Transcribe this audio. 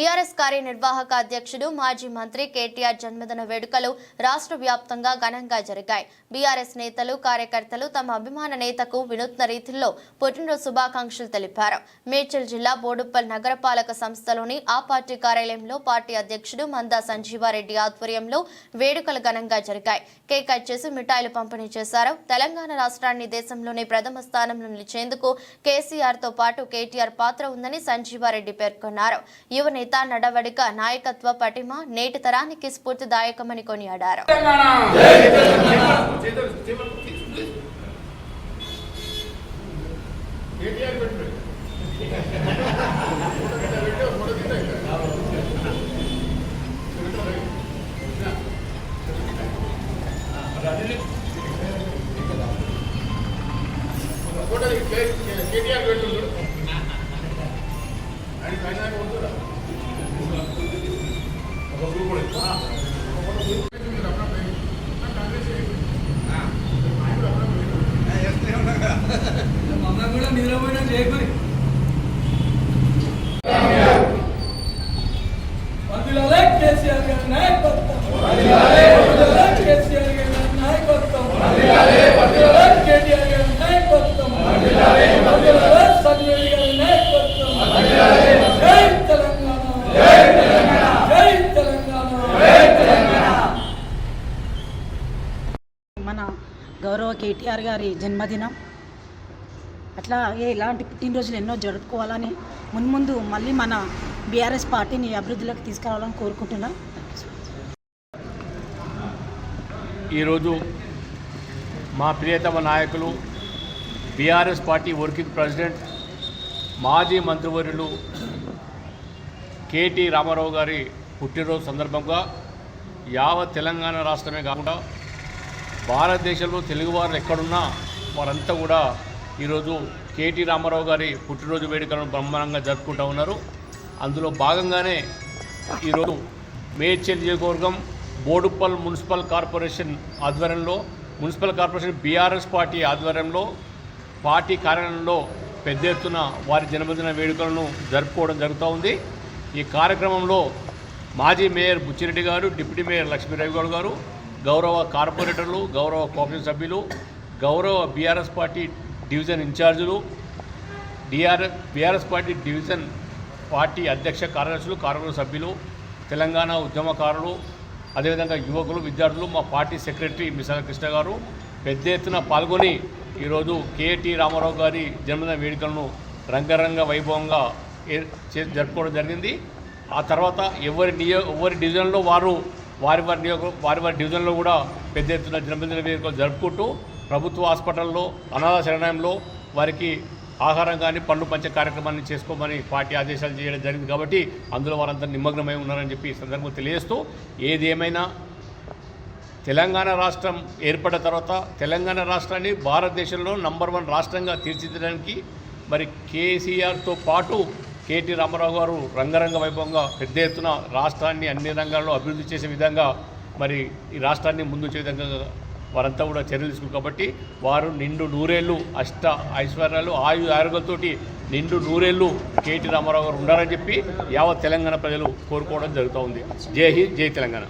BRS కార్యనిర్వాహక అధ్యక్షుడు మాజీ మంత్రి కేటీఆర్ జన్మదిన వేడుకలు రాష్ట్ర వ్యాప్తంగా ఘనంగా జరిగాయి. బీఆర్ఎస్ నేతలు కార్యకర్తలు తమ అభిమాన నేతకు వినూత్న రీతిలో పుట్టినరోజు శుభాకాంక్షలు తెలిపారు. మేడ్చల్ జిల్లా బోడుప్పల్ నగరపాలక సంస్థలోని ఆ పార్టీ కార్యాలయంలో పార్టీ అధ్యక్షుడు మందా సంజీవారెడ్డి ఆధ్వర్యంలో వేడుకలు ఘనంగా జరిగాయి. కేక్ కట్ చేసి మిఠాయిలు పంపిణీ చేశారు. తెలంగాణ రాష్ట్రాన్ని దేశంలోనే ప్రథమ స్థానంలో నిలిచేందుకు కేసీఆర్తో పాటు కేటీఆర్ పాత్ర ఉందని సంజీవారెడ్డి పేర్కొన్నారు. యువ యువనేత నడవడిక నాయకత్వ పటిమ నేటి తరానికి స్ఫూర్తిదాయకమని కొనియాడారు. కేటీఆర్ పెట్టుడు ఆయన పైన ఉంటుందా మమ్మల్ని కూడా నిద్రపోయినా చేయకుని మందులాలే కేసీఆర్ గారి నాయకత్వం మందులాలే కేసీఆర్ గారి నాయకత్వం మందులాలే కేటీఆర్ గారి నాయకత్వం మందులాలే సంజయ్ గారి నాయకత్వం జై తెలంగాణ జై తెలంగాణ జై తెలంగాణ జై తెలంగాణ మన గౌరవ కేటీఆర్ గారి జన్మదినం. అట్లా ఇలాంటి పుట్టినరోజులు ఎన్నో జరుపుకోవాలని మున్ముందు మళ్ళీ మన బీఆర్ఎస్ పార్టీని అభివృద్ధిలోకి తీసుకురావాలని కోరుకుంటున్నాం. ఈరోజు మా ప్రియతమ నాయకులు బీఆర్ఎస్ పార్టీ వర్కింగ్ ప్రెసిడెంట్ మాజీ మంత్రివర్యులు కేటీ రామారావు గారి పుట్టినరోజు సందర్భంగా యావత్ తెలంగాణ రాష్ట్రమే కాకుండా భారతదేశంలో తెలుగువారు ఎక్కడున్నా వారంతా కూడా ఈరోజు కేటీ రామారావు గారి పుట్టినరోజు వేడుకలను బ్రహ్మాండంగా జరుపుకుంటూ ఉన్నారు. అందులో భాగంగానే ఈరోజు మేడ్చల్ నియోజకవర్గం బోడుప్పల్ మున్సిపల్ కార్పొరేషన్ ఆధ్వర్యంలో మున్సిపల్ కార్పొరేషన్ బీఆర్ఎస్ పార్టీ ఆధ్వర్యంలో పార్టీ కార్యాలయంలో పెద్ద ఎత్తున వారి జన్మదిన వేడుకలను జరుపుకోవడం జరుగుతూ ఉంది. ఈ కార్యక్రమంలో మాజీ మేయర్ బుచ్చిరెడ్డి గారు డిప్యూటీ మేయర్ లక్ష్మీరావు గౌడ్ గారు గౌరవ కార్పొరేటర్లు గౌరవ కోఆపరేటివ్ సభ్యులు గౌరవ బీఆర్ఎస్ పార్టీ డివిజన్ ఇన్ఛార్జీలు DR BRS party division party అధ్యక్ష కార్యదర్శులు కార్యవర్గ సభ్యులు తెలంగాణ ఉద్యమకారులు అదేవిధంగా యువకులు విద్యార్థులు మా పార్టీ సెక్రటరీ మిసాల కృష్ణ గారు. పెద్ద ఎత్తున పాల్గొని ఈరోజు కేటీ రామారావు గారి జన్మదిన వేడుకలను రంగరంగ వైభవంగా చే- జరుపుకోవడం జరిగింది. ఆ తర్వాత ఎవరి నియో ఎవరి డివిజన్లో వారు వారి వారి వారి వారి డివిజన్లో కూడా పెద్ద ఎత్తున జన్మదిన వేడుకలు జరుపుకుంటూ ప్రభుత్వ హాస్పిటల్లో అనాథ శరణయంలో వారికి ఆహారం కానీ పళ్ళు పంచే కార్యక్రమాన్ని చేసుకోమని పార్టీ ఆదేశాలు చేయడం జరిగింది కాబట్టి అందులో వారంతా నిమగ్నమై ఉన్నారని చెప్పి ఈ సందర్భంగా తెలియజేస్తూ ఏది ఏమైనా తెలంగాణ రాష్ట్రం ఏర్పడిన తర్వాత తెలంగాణ రాష్ట్రాన్ని భారతదేశంలో నంబర్ వన్ రాష్ట్రంగా తీర్చిదిద్దడానికి మరి కేసీఆర్తో పాటు కేటీ రామారావు గారు రంగరంగ వైభవంగా పెద్ద ఎత్తున రాష్ట్రాన్ని అన్ని రంగాల్లో అభివృద్ధి చేసే విధంగా మరి ఈ రాష్ట్రాన్ని ముందు విధంగా వారంతా కూడా చర్యలు తీసుకున్నారు. కాబట్టి వారు నిండు నూరేళ్ళు అష్ట ఐశ్వర్యాలు ఆయు ఆరోగ్యంతోటి నిండు నూరేళ్ళు కేటీ రామారావు గారు ఉండాలని చెప్పి యావత్ తెలంగాణ ప్రజలు కోరుకోవడం జరుగుతూ ఉంది. జై హింద్ జై తెలంగాణ.